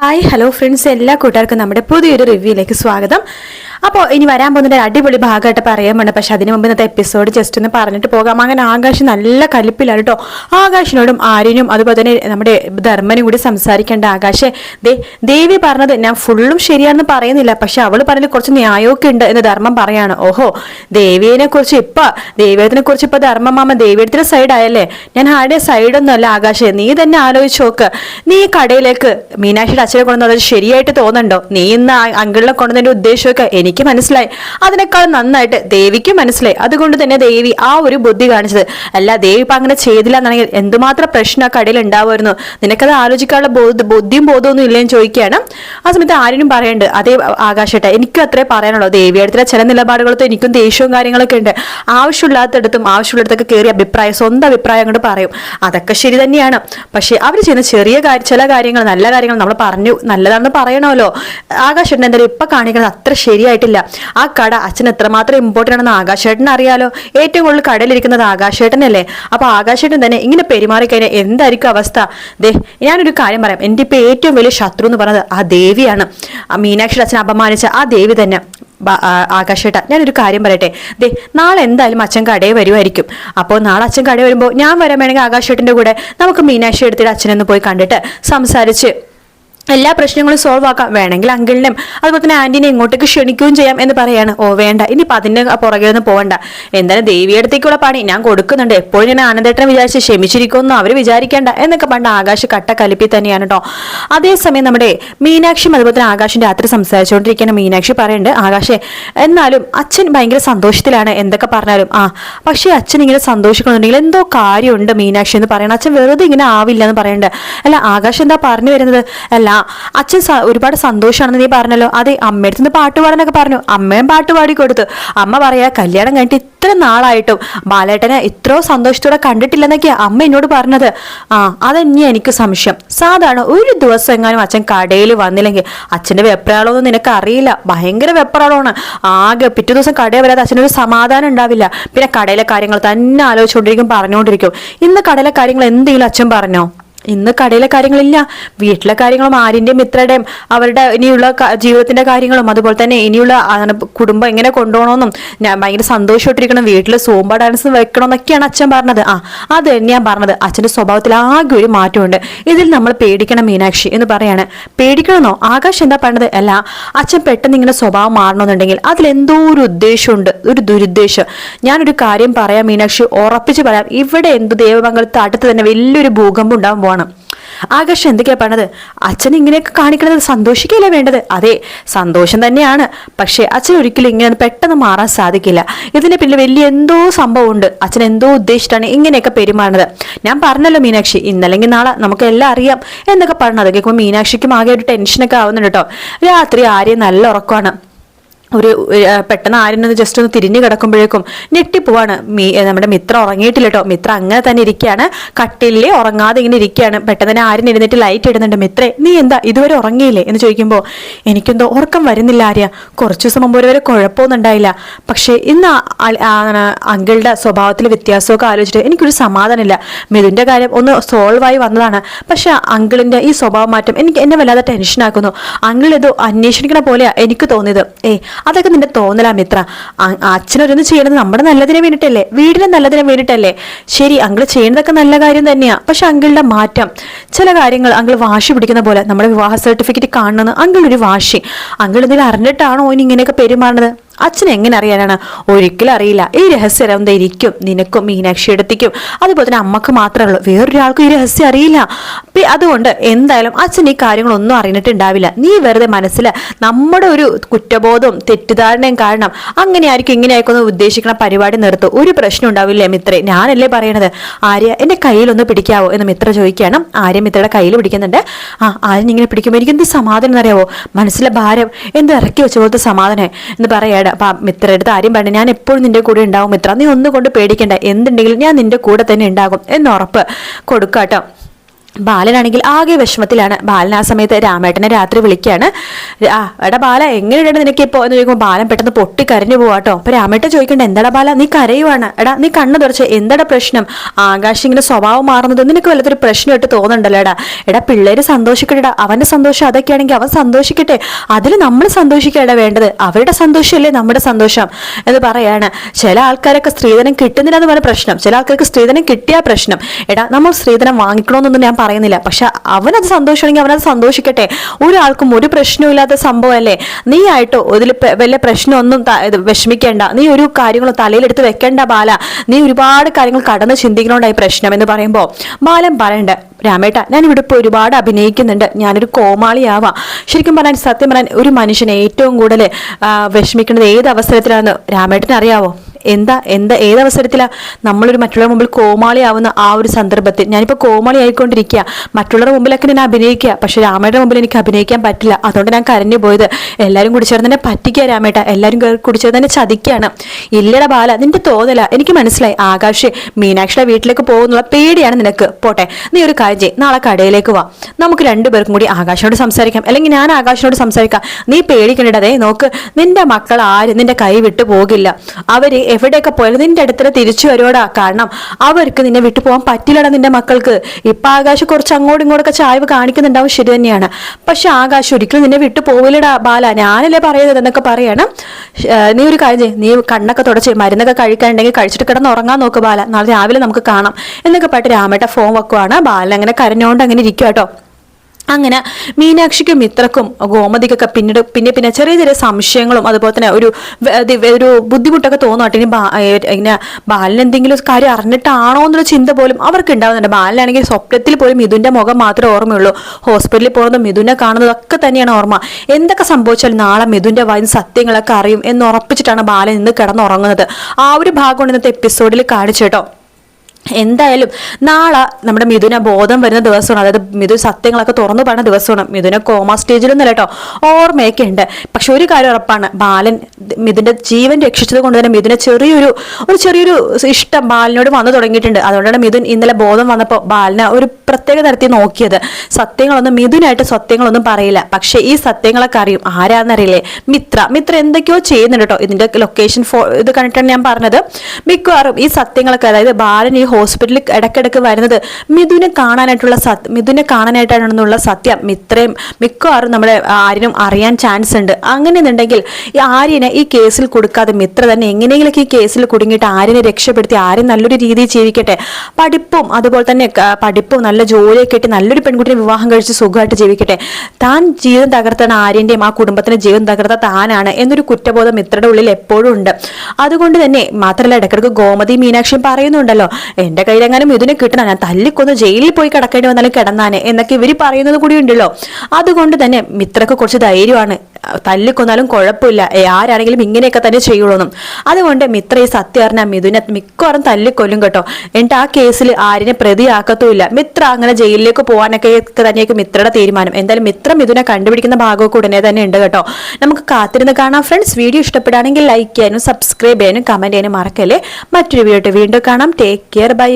Hi hello friends എല്ലാ കൂട്ടുകാർക്കും നമ്മുടെ പുതിയൊരു റിവ്യൂയിലേക്ക് സ്വാഗതം. അപ്പോൾ ഇനി വരാൻ പോകുന്ന ഒരു അടിപൊളി ഭാഗമായിട്ട് പറയാൻ വേണ്ട പക്ഷെ അതിന് മുമ്പ് ഇന്നത്തെ എപ്പിസോഡ് ജസ്റ്റ് ഒന്ന് പറഞ്ഞിട്ട് പോകാം. അങ്ങനെ ആകാശ് നല്ല കലിപ്പിലാണ് കേട്ടോ ആകാശിനോടും ആര്യനും അതുപോലെ തന്നെ നമ്മുടെ ധർമ്മനും കൂടി സംസാരിക്കേണ്ട ആകാശേ ദേ ദേവി പറഞ്ഞത് ഞാൻ ഫുള്ളും ശരിയാണെന്ന് പറയുന്നില്ല. പക്ഷെ അവൾ പറഞ്ഞതിൽ കുറച്ച് ന്യായമൊക്കെ ഉണ്ട് എന്ന് ധർമ്മം പറയാണ്. ഓഹോ ദേവിയെ കുറിച്ച് ഇപ്പം ദേവിയത്തിനെ കുറിച്ച് ഇപ്പോൾ ധർമ്മം മാമ ദേവിയത്തിന്റെ സൈഡ് ആയല്ലേ? ഞാൻ ആരുടെ സൈഡൊന്നും അല്ല ആകാശേ നീ തന്നെ ആലോചിച്ച് നോക്ക്. നീ കടയിലേക്ക് മീനാക്ഷിയുടെ അച്ഛനെ കൊണ്ടുവന്നത് ശരിയായിട്ട് തോന്നുന്നുണ്ടോ? നീ ഇന്ന് അങ്കിളിനെ കൊണ്ടുവന്നതിന്റെ ഉദ്ദേശമൊക്കെ എനിക്ക് മനസ്സിലായി. അതിനേക്കാൾ നന്നായിട്ട് ദേവിക്ക് മനസ്സിലായി. അതുകൊണ്ട് തന്നെ ദേവി ആ ഒരു ബുദ്ധി കാണിച്ചത്. അല്ല ദേവി ഇപ്പൊ അങ്ങനെ ചെയ്തില്ല എന്നാണെങ്കിൽ എന്തുമാത്രം പ്രശ്നം ആ കടയിൽ ഉണ്ടാവുമായിരുന്നു? നിനക്കത് ആലോചിക്കാനുള്ള ബുദ്ധിയും ബോധമൊന്നും ഇല്ലെന്ന് ചോദിക്കുകയാണ്. ആ സമയത്ത് ആരും പറയണ്ട് അതേ ആകാശട്ടെ എനിക്കും അത്രേ പറയാനുള്ളൂ. ദേവിയുടെ ചില നിലപാടുകളൊക്കെ എനിക്കും ദേഷ്യവും കാര്യങ്ങളൊക്കെ ഉണ്ട്. ആവശ്യമില്ലാത്തടത്തും ആവശ്യമുള്ളിടത്തൊക്കെ കയറി അഭിപ്രായം സ്വന്തം അഭിപ്രായം അങ്ങോട്ട് പറയും. അതൊക്കെ ശരി തന്നെയാണ്. പക്ഷെ അവർ ചെയ്യുന്ന ചെറിയ ചില കാര്യങ്ങൾ നല്ല കാര്യങ്ങൾ നമ്മൾ പറഞ്ഞു. നല്ലതാണെന്ന് പറയണമല്ലോ. ആകാശേട്ടൻ എന്തായാലും ഇപ്പൊ കാണിക്കുന്നത് അത്ര ശരിയായിട്ടില്ല. ആ കട അച്ഛൻ എത്രമാത്രം ഇമ്പോർട്ടന്റ് ആണെന്ന് ആകാശേട്ടൻ അറിയാലോ. ഏറ്റവും കൂടുതൽ കടയിലിരിക്കുന്നത് ആകാശേട്ടനല്ലേ അപ്പൊ ആകാശേട്ടൻ തന്നെ ഇങ്ങനെ പെരുമാറിക്കഴിഞ്ഞാൽ എന്തായിരിക്കും അവസ്ഥ? ദേ ഞാനൊരു കാര്യം പറയാം. എന്റെ ഇപ്പൊ ഏറ്റവും വലിയ ശത്രു എന്ന് പറയുന്നത് ആ ദേവിയാണ്. ആ മീനാക്ഷിയുടെ അച്ഛൻ അപമാനിച്ച ആ ദേവി തന്നെ. ആകാശേട്ടാ ഞാനൊരു കാര്യം പറയട്ടെ. ദേ നാളെ എന്തായാലും അച്ഛൻ കടയിൽ വരുമായിരിക്കും അപ്പോൾ നാളെ അച്ഛൻ കടയിൽ വരുമ്പോൾ ഞാൻ വരാൻ വേണമെങ്കിൽ ആകാശേട്ടന്റെ കൂടെ നമുക്ക് മീനാക്ഷി എടുത്തിട്ട് അച്ഛനൊന്ന് പോയി കണ്ടിട്ട് സംസാരിച്ച് എല്ലാ പ്രശ്നങ്ങളും സോൾവ് ആക്കാം. വേണമെങ്കിൽ അങ്കിളിനെയും അതുപോലെ തന്നെ ആന്റിനെ ഇങ്ങോട്ടേക്ക് ക്ഷണിക്കുകയും ചെയ്യാം എന്ന് പറയാണ്. ഓ വേണ്ട. ഇനിയിപ്പോൾ അതിന്റെ പുറകെ ഒന്നും പോകണ്ട എന്തായാലും ദേവിയടുത്തേക്കുള്ള പണി ഞാൻ കൊടുക്കുന്നുണ്ട്. എപ്പോഴും ഞാൻ ആനന്ദേട്ടനെ വിചാരിച്ച് ക്ഷമിച്ചിരിക്കുമെന്ന് അവർ വിചാരിക്കേണ്ട എന്നൊക്കെ പണ്ട് ആകാശ് കട്ട കലിപ്പി തന്നെയാണ് കേട്ടോ അതേസമയം നമ്മുടെ മീനാക്ഷിയും അതുപോലെ തന്നെ ആകാശം രാത്രി സംസാരിച്ചുകൊണ്ടിരിക്കുന്ന മീനാക്ഷി പറയുന്നുണ്ട് ആകാശേ എന്നാലും അച്ഛൻ ഭയങ്കര സന്തോഷത്തിലാണ് എന്തൊക്കെ പറഞ്ഞാലും. ആ പക്ഷേ അച്ഛൻ ഇങ്ങനെ സന്തോഷിക്കണമെന്നുണ്ടെങ്കിൽ എന്തോ കാര്യമുണ്ട് മീനാക്ഷി എന്ന് പറയണം. അച്ഛൻ വെറുതെ ഇങ്ങനെ ആവില്ല എന്ന് പറയുന്നുണ്ട് അല്ല ആകാശ് എന്താ പറഞ്ഞു വരുന്നത്? അല്ല അച്ഛൻ ഒരുപാട് സന്തോഷമാണെന്ന് നീ പറഞ്ഞല്ലോ. അതെ അമ്മയടുത്ത് നിന്ന് പാട്ട് പാടാനൊക്കെ പറഞ്ഞു. അമ്മയും പാട്ട് പാടി കൊടുത്തു. അമ്മ പറയാ കല്യാണം കഴിഞ്ഞിട്ട് ഇത്ര നാളായിട്ടും ബാലേട്ടനെ ഇത്രയോ സന്തോഷത്തോടെ കണ്ടിട്ടില്ലെന്നൊക്കെയാ അമ്മ എന്നോട് പറഞ്ഞത്. ആ അതന്നെയാ എനിക്ക് സംശയം. സാധാരണ ഒരു ദിവസം എങ്ങാനും അച്ഛൻ കടയിൽ വന്നില്ലെങ്കിൽ അച്ഛന്റെ വെപ്രാളമൊന്നും നിനക്ക് അറിയില്ല. ഭയങ്കര വെപ്രാളമാണ്. ആകെ പിറ്റേ ദിവസം കടയിൽ വരാതെ അച്ഛനൊരു സമാധാനം ഉണ്ടാവില്ല. പിന്നെ കടയിലെ കാര്യങ്ങൾ തന്നെ ആലോചിച്ചുകൊണ്ടിരിക്കും പറഞ്ഞുകൊണ്ടിരിക്കും. ഇന്ന് കടയിലെ കാര്യങ്ങൾ എന്തെങ്കിലും അച്ഛൻ പറഞ്ഞോ? ഇന്ന് കടയിലെ കാര്യങ്ങളില്ല. വീട്ടിലെ കാര്യങ്ങളും ആര്യന്റെയും മിത്രയുടെയും അവരുടെ ഇനിയുള്ള ജീവിതത്തിന്റെ കാര്യങ്ങളും അതുപോലെ തന്നെ ഇനിയുള്ള കുടുംബം എങ്ങനെ കൊണ്ടുപോകണമെന്നും ഞാൻ ഭയങ്കര സന്തോഷമായിട്ടിരിക്കണം വീട്ടിൽ സോമ്പ ഡാൻസ് വെക്കണമെന്നൊക്കെയാണ് അച്ഛൻ പറഞ്ഞത്. ആ അത് ഞാൻ പറഞ്ഞത്. അച്ഛന്റെ സ്വഭാവത്തിൽ ആകെ ഒരു മാറ്റമുണ്ട്. ഇതിൽ നമ്മൾ പേടിക്കണം മീനാക്ഷി എന്ന് പറയാണ്. പേടിക്കണമെന്നോ? ആകാശ് എന്താ പറഞ്ഞത്? അല്ല അച്ഛൻ പെട്ടെന്ന് ഇങ്ങനെ സ്വഭാവം മാറണമെന്നുണ്ടെങ്കിൽ അതിലെന്തോ ഒരു ഉദ്ദേശമുണ്ട്. ഒരു ദുരുദ്ദേശം. ഞാനൊരു കാര്യം പറയാം മീനാക്ഷി ഉറപ്പിച്ച് പറയാം. ഇവിടെ എന്ത് ദേവമംഗലത്ത് അടുത്ത് തന്നെ വലിയൊരു ഭൂകമ്പം ഉണ്ടാവാൻ പോവാണ് ആകാശ് എന്തൊക്കെയാ പറഞ്ഞത്? അച്ഛൻ ഇങ്ങനെയൊക്കെ കാണിക്കുന്നത് സന്തോഷിക്കല്ലേ വേണ്ടത്? അതെ സന്തോഷം തന്നെയാണ്. പക്ഷേ അച്ഛൻ ഒരിക്കലും ഇങ്ങനെ പെട്ടെന്ന് മാറാൻ സാധിക്കില്ല. ഇതിന് പിന്നെ വലിയ എന്തോ സംഭവമുണ്ട്. അച്ഛൻ എന്തോ ഉദ്ദേശിച്ചിട്ടാണ് ഇങ്ങനെയൊക്കെ പെരുമാറുന്നത്. ഞാൻ പറഞ്ഞല്ലോ മീനാക്ഷി ഇന്നല്ലെങ്കിൽ നാളെ നമുക്ക് എല്ലാം അറിയാം എന്നൊക്കെ പറഞ്ഞു അതൊക്കെ കേൾക്കുമ്പോൾ മീനാക്ഷിക്കും ആകെ ഒരു ടെൻഷനൊക്കെ ആവുന്നുണ്ട് കേട്ടോ. രാത്രി ആരെയും നല്ല ഉറക്കമാണ്. ഒരു പെട്ടെന്ന് ആരെന്നത് ജസ്റ്റ് ഒന്ന് തിരിഞ്ഞു കിടക്കുമ്പോഴേക്കും ഞെട്ടിപ്പോവാണ്. മീ നമ്മുടെ മിത്ര ഉറങ്ങിയിട്ടില്ല കേട്ടോ മിത്ര അങ്ങനെ തന്നെ ഇരിക്കുകയാണ്. കട്ടിലിൽ ഉറങ്ങാതെ ഇങ്ങനെ ഇരിക്കുകയാണ്. പെട്ടെന്ന് തന്നെ ആര്യൻ എഴുന്നേറ്റ് ലൈറ്റ് ഇടുന്നുണ്ട്. മിത്രേ നീ എന്താ ഇതുവരെ ഉറങ്ങിയില്ലേ? എന്ന് ചോദിക്കുമ്പോൾ എനിക്കെന്തോ ഉറക്കം വരുന്നില്ല ആര്യ. കുറച്ച് ദിവസം മുമ്പ് വരെ കുഴപ്പമൊന്നും ഉണ്ടായില്ല. പക്ഷേ ഇന്ന് അങ്കിളുടെ സ്വഭാവത്തിൽ വ്യത്യാസമൊക്കെ ആലോചിച്ചിട്ട് എനിക്കൊരു സമാധാനമില്ല. മിഥുന്റെ കാര്യം ഒന്ന് സോൾവ് ആയി വന്നതാണ്. പക്ഷെ അങ്കിളിന്റെ ഈ സ്വഭാവ മാറ്റം എനിക്ക് എന്നെ വല്ലാതെ ടെൻഷനാക്കുന്നു അങ്കിൾ ഏതോ അന്വേഷിക്കണ പോലെയാണ് എനിക്ക് തോന്നിയത്. ഏ അതൊക്കെ നിന്റെ തോന്നലാ മിത്ര. അച്ഛനൊരൊന്ന് ചെയ്യണത് നമ്മുടെ നല്ലതിനെ വേണ്ടിട്ടല്ലേ? വീടിന് നല്ലതിനെ വേണ്ടിട്ടല്ലേ? ശരി അങ്കിൾ ചെയ്യുന്നതൊക്കെ നല്ല കാര്യം തന്നെയാ. പക്ഷെ അങ്കിളുടെ മാറ്റം. ചില കാര്യങ്ങൾ അങ്കിൾ വാശി പിടിക്കുന്ന പോലെ നമ്മുടെ വിവാഹ സർട്ടിഫിക്കറ്റ് കാണണമെന്ന് അങ്കിൾ ഒരു വാശി. അങ്കിൾ എന്തെങ്കിലും അറിഞ്ഞിട്ടാണോ ഇനി ഇങ്ങനെയൊക്കെ പെരുമാറുന്നത്? അച്ഛൻ എങ്ങനെ അറിയാനാണ്? ഒരിക്കലും അറിയില്ല. ഈ രഹസ്യം എന്താ ഇരിക്കും? നിനക്കും മീനാക്ഷി എടുത്തിക്കും. അതുപോലെ തന്നെ അമ്മയ്ക്ക് മാത്രമേ ഉള്ളൂ. വേറൊരാൾക്കും ഈ രഹസ്യം അറിയില്ല. അതുകൊണ്ട് എന്തായാലും അച്ഛൻ ഈ കാര്യങ്ങളൊന്നും അറിഞ്ഞിട്ടുണ്ടാവില്ല. നീ വെറുതെ മനസ്സിൽ നമ്മുടെ ഒരു കുറ്റബോധവും തെറ്റിദ്ധാരണയും കാരണം അങ്ങനെ ആയിരിക്കും ഇങ്ങനെ ആയിക്കൊന്ന് ഉദ്ദേശിക്കുന്ന പരിപാടി നിർത്തും. ഒരു പ്രശ്നം ഉണ്ടാവില്ലേ മിത്രേ. ഞാനല്ലേ പറയണത്? ആര്യ എന്റെ കയ്യിലൊന്ന് പിടിക്കാവോ എന്ന് മിത്ര ചോദിക്കുകയാണ്. ആര്യ മിത്രയുടെ കയ്യിൽ പിടിക്കുന്നുണ്ട്. ആ ആര്യൻ ഇങ്ങനെ പിടിക്കുമ്പോൾ എനിക്ക് എന്ത് സമാധാനം എന്നറിയാവോ? മനസ്സിലെ ഭാരം എന്ത് ഇറക്കി വെച്ച പോലത്തെ സമാധാനം എന്ന് പറയാട് അപ്പൊ മിത്ര അടുത്ത് ആര്യം ഞാൻ എപ്പോഴും നിന്റെ കൂടെ ഉണ്ടാവും മിത്ര. നീ ഒന്നുകൊണ്ട് പേടിക്കണ്ട. എന്തുണ്ടെങ്കിലും ഞാൻ നിന്റെ കൂടെ തന്നെ ഉണ്ടാകും എന്ന് ഉറപ്പ് കൊടുക്കാട്ടോ. ബാലനാണെങ്കിൽ ആകെ വിഷമത്തിലാണ്. ബാലൻ ആ സമയത്ത് രാമേട്ടനെ രാത്രി വിളിക്കുകയാണ് ആ എടാ ബാല എങ്ങനെയാണ് നിനക്ക് ഇപ്പോൾ എന്ന് ചോദിക്കുമ്പോൾ ബാലൻ പെട്ടെന്ന് പൊട്ടി കരഞ്ഞു പോവാട്ടോ അപ്പോൾ രാമേട്ടൻ ചോദിക്കണ്ട എന്താടാ ബാല നീ കരയുവാണ്? എടാ നീ കണ്ണു തുറച്ച് എന്താടാ പ്രശ്നം? ആകാശം ഇങ്ങനെ സ്വഭാവം മാറുന്നത് നിനക്ക് വല്ലതൊരു പ്രശ്നമായിട്ട് തോന്നുന്നുണ്ടല്ലോ എടാ. എടാ പിള്ളേര് സന്തോഷിക്കട്ടെടാ. അവന്റെ സന്തോഷം അതൊക്കെയാണെങ്കിൽ അവൻ സന്തോഷിക്കട്ടെ. അതിൽ നമ്മൾ സന്തോഷിക്കടാ വേണ്ടത്? അവരുടെ സന്തോഷമല്ലേ നമ്മുടെ സന്തോഷം? എന്ന് പറയാണ്. ചില ആൾക്കാരൊക്കെ സ്ത്രീധനം കിട്ടുന്നില്ല എന്ന് പറഞ്ഞ പ്രശ്നം. ചില ആൾക്കാർക്ക് സ്ത്രീധനം കിട്ടിയ പ്രശ്നം. എടാ നമ്മൾ സ്ത്രീധനം വാങ്ങിക്കണമെന്നൊന്നും ഞാൻ പറയുന്നില്ല. പക്ഷെ അവനത് സന്തോഷമാണെങ്കിൽ അവനത് സന്തോഷിക്കട്ടെ. ഒരാൾക്കും ഒരു പ്രശ്നമില്ലാത്ത സംഭവമല്ലേ? നീ ആയിട്ടോ ഇതിൽ വലിയ പ്രശ്നമൊന്നും വിഷമിക്കേണ്ട. നീ ഒരു കാര്യങ്ങളും തലയിലെടുത്ത് വെക്കേണ്ട ബാല. നീ ഒരുപാട് കാര്യങ്ങൾ കടന്ന് ചിന്തിക്കണോണ്ടായി പ്രശ്നം എന്ന് പറയുമ്പോൾ ബാലൻ പറയണ്ട രാമേട്ട ഞാൻ ഇവിടെ ഇപ്പോൾ ഒരുപാട് അഭിനയിക്കുന്നുണ്ട്. ഞാനൊരു കോമാളിയാവാം. ശരിക്കും പറഞ്ഞാൽ സത്യം പറഞ്ഞാൽ ഒരു മനുഷ്യനെ ഏറ്റവും കൂടുതൽ വിഷമിക്കുന്നത് ഏത് അവസരത്തിലാണെന്ന് രാമേട്ടന് അറിയാവോ എന്താ എന്താ ഏതവസരത്തിലാണ് നമ്മളൊരു മറ്റുള്ളവരുടെ മുമ്പിൽ കോമാളിയാവുന്ന ആ ഒരു സന്ദർഭത്തിൽ ഞാനിപ്പോൾ കോമാളി ആയിക്കൊണ്ടിരിക്കുക മറ്റുള്ളവരുടെ മുമ്പിലൊക്കെ ഞാൻ അഭിനയിക്കുക പക്ഷേ രാമയുടെ മുമ്പിൽ എനിക്ക് അഭിനയിക്കാൻ പറ്റില്ല. അതുകൊണ്ട് ഞാൻ കരഞ്ഞു പോയത് എല്ലാവരും കൂടി ചേർന്ന് തന്നെ പറ്റിക്കുക രാമേട്ട. എല്ലാവരും കൂടി ചേർന്ന് തന്നെ ചതിക്കുകയാണ് ഇല്ലട ബാല നിന്റെ തോന്നല. എനിക്ക് മനസ്സിലായി. ആകാശ് മീനാക്ഷിയുടെ വീട്ടിലേക്ക് പോകുന്നുള്ള പേടിയാണ് നിനക്ക്. പോട്ടെ നീ ഒരു കാര്യം ചെയ്യും. നാളെ കടയിലേക്ക് വാ. നമുക്ക് രണ്ടുപേർക്കും കൂടി ആകാശിനോട് സംസാരിക്കാം. അല്ലെങ്കിൽ ഞാൻ ആകാശിനോട് സംസാരിക്കാം. നീ പേടിക്കണ്ടതേ നോക്ക്. നിന്റെ മക്കൾ ആരും നിന്റെ കൈ വിട്ടു പോകില്ല. അവർ എവിടെയൊക്കെ പോയാലും നിന്റെ അടുത്ത് തിരിച്ചു വരുവടാ. കാരണം അവർക്ക് നിന്നെ വിട്ടു പോകാൻ പറ്റില്ലടാ നിന്റെ മക്കൾക്ക്. ഇപ്പൊ ആകാശ് കുറച്ച് അങ്ങോട്ടും ഇങ്ങോട്ടൊക്കെ ചായവ് കാണിക്കുന്നുണ്ടാവും ശരി തന്നെയാണ്. പക്ഷെ ആകാശ് ഒരിക്കലും നിന്നെ വിട്ടു പോവില്ലടാ ബാല. ഞാനല്ലേ പറയുന്നത് എന്നൊക്കെ പറയണം. നീ ഒരു കാര്യം നീ കണ്ണൊക്കെ തുടച്ച് മരുന്നൊക്കെ കഴിക്കാനുണ്ടെങ്കിൽ കഴിച്ചിട്ട് കിടന്ന് ഉറങ്ങാൻ നോക്ക് ബാല. നാളെ രാവിലെ നമുക്ക് കാണാം. എന്നൊക്കെ പറഞ്ഞിട്ട് രാമേട്ട ഫോം വെക്കുവാണ്. ബാലൻ അങ്ങനെ കരഞ്ഞോണ്ട് അങ്ങനെ ഇരിക്കും കേട്ടോ അങ്ങനെ മീനാക്ഷിക്കും മിത്രക്കും ഗോമതിക്കൊക്കെ പിന്നീട് പിന്നെ പിന്നെ ചെറിയ ചെറിയ സംശയങ്ങളും അതുപോലെ തന്നെ ഒരു ഒരു ബുദ്ധിമുട്ടൊക്കെ തോന്നുകട്ടെ ഇനി ഇങ്ങനെ ബാലൻ എന്തെങ്കിലും കാര്യം അറിഞ്ഞിട്ടാണോ എന്നുള്ള ചിന്ത പോലും അവർക്ക് ഉണ്ടാവുന്നുണ്ട്. ബാലനാണെങ്കിൽ സ്വപ്നത്തിൽ പോലും മിഥുന്റെ മുഖം മാത്രമേ ഓർമ്മയുള്ളൂ. ഹോസ്പിറ്റലിൽ പോകുന്നത് മിഥുനെ കാണുന്നതൊക്കെ തന്നെയാണ് ഓർമ്മ. എന്തൊക്കെ സംഭവിച്ചാലും നാളെ മിഥുന്റെ വൈൻ സത്യങ്ങളൊക്കെ അറിയും എന്ന് ഉറപ്പിച്ചിട്ടാണ് ബാലൻ ഇന്ന് കിടന്നുറങ്ങുന്നത്. ആ ഒരു ഭാഗമാണ് ഇന്നത്തെ എപ്പിസോഡിൽ കാണിച്ചു കേട്ടോ. എന്തായാലും നാളെ നമ്മുടെ മിഥുന ബോധം വരുന്ന ദിവസമാണ്. അതായത് മിഥുൻ സത്യങ്ങളൊക്കെ തുറന്നു പറയുന്ന ദിവസമാണ്. മിഥുന കോമ സ്റ്റേജിലൊന്നും കേട്ടോ ഓർമ്മയൊക്കെ ഉണ്ട് പക്ഷെ ഒരു കാര്യം ഉറപ്പാണ് ബാലൻ മിഥുന്റെ ജീവൻ രക്ഷിച്ചത് കൊണ്ട് തന്നെ മിഥുന ചെറിയൊരു ഒരു ചെറിയൊരു ഇഷ്ടം ബാലനോട് വന്നു തുടങ്ങിയിട്ടുണ്ട്. അതുകൊണ്ടാണ് മിഥുൻ ഇന്നലെ ബോധം വന്നപ്പോൾ ബാലനെ ഒരു പ്രത്യേക തരത്തിൽ നോക്കിയത്. സത്യങ്ങളൊന്നും മിഥുനായിട്ട് സത്യങ്ങളൊന്നും പറയില്ല. പക്ഷേ ഈ സത്യങ്ങളൊക്കെ അറിയും. ആരാന്നറിയില്ലേ? മിത്ര. മിത്ര എന്തൊക്കെയോ ചെയ്യുന്നുണ്ട് കേട്ടോ. ഇതിന്റെ ലൊക്കേഷൻ ഫോ ഇത് കണ്ടിട്ടാണ് ഞാൻ പറഞ്ഞത്. മിക്കവാറും ഈ സത്യങ്ങളൊക്കെ അതായത് ബാലൻ ഈ ഹോസ്പിറ്റലിൽ ഇടയ്ക്കിടയ്ക്ക് വരുന്നത് മിഥുനെ കാണാനായിട്ടുള്ള സത് മിഥുനെ കാണാനായിട്ടാണെന്നുള്ള സത്യം. ഇത്രയും മിക്കവാറും നമ്മുടെ ആര്യനും അറിയാൻ ചാൻസ് ഉണ്ട്. അങ്ങനെയെന്നുണ്ടെങ്കിൽ ഈ ആര്യനെ ഈ കേസിൽ കൊടുക്കാതെ മിത്ര തന്നെ എങ്ങനെയെങ്കിലൊക്കെ ഈ കേസിൽ കുടുങ്ങിയിട്ട് ആര്യനെ രക്ഷപ്പെടുത്തി ആര്യൻ നല്ലൊരു രീതിയിൽ ജീവിക്കട്ടെ. പഠിപ്പും അതുപോലെ തന്നെ പഠിപ്പും നല്ല ജോലിയൊക്കെ കിട്ടി നല്ലൊരു പെൺകുട്ടിയെ വിവാഹം കഴിച്ച് സുഖമായിട്ട് ജീവിക്കട്ടെ. താൻ ജീവിതം തകർത്താണ് ആര്യന്റെയും ആ കുടുംബത്തിന്റെ ജീവിതം തകർത്ത താനാണ് എന്നൊരു കുറ്റബോധം മിത്രയുടെ ഉള്ളിൽ എപ്പോഴും ഉണ്ട്. അതുകൊണ്ട് തന്നെ മാത്രമല്ല ഇടയ്ക്കിടയ്ക്ക് ഗോമതി മീനാക്ഷിയും പറയുന്നുണ്ടല്ലോ എന്റെ കയ്യിലെങ്ങാനും ഇതിനെ കിട്ടണം? ഞാൻ തല്ലിക്കൊന്ന് ജയിലിൽ പോയി കിടക്കേണ്ടി വന്നാലും കിടന്നാനെ എന്നൊക്കെ ഇവർ പറയുന്നത് കൂടി ഉണ്ടല്ലോ. അതുകൊണ്ട് തന്നെ മിത്രക്ക് കുറച്ച് ധൈര്യമാണ്. തല്ലിക്കൊന്നാലും കുഴപ്പമില്ല. ആരാണെങ്കിലും ഇങ്ങനെയൊക്കെ തന്നെ ചെയ്യുള്ളൂന്നും. അതുകൊണ്ട് മിത്ര ഈ സത്യം അറിഞ്ഞാൽ മിഥുനെ മിക്കവാറും തല്ലിക്കൊല്ലും കേട്ടോ. എന്നിട്ട് ആ കേസിൽ ആരിനെ പ്രതിയാക്കത്തുമില്ല. മിത്ര അങ്ങനെ ജയിലിലേക്ക് പോകാനൊക്കെ തന്നെയൊക്കെ മിത്രയുടെ തീരുമാനം. എന്തായാലും മിത്ര മിഥുനെ കണ്ടുപിടിക്കുന്ന ഭാഗമൊക്കെ ഉടനെ തന്നെ ഉണ്ട് കേട്ടോ. നമുക്ക് കാത്തിരുന്ന് കാണാം ഫ്രണ്ട്സ്. വീഡിയോ ഇഷ്ടപ്പെടുകയാണെങ്കിൽ ലൈക്ക് ചെയ്യാനും സബ്സ്ക്രൈബ് ചെയ്യാനും കമന്റ് ചെയ്യാനും മറക്കല്ലേ. മറ്റൊരു വീഡിയോ വീണ്ടും കാണാം. Take care bye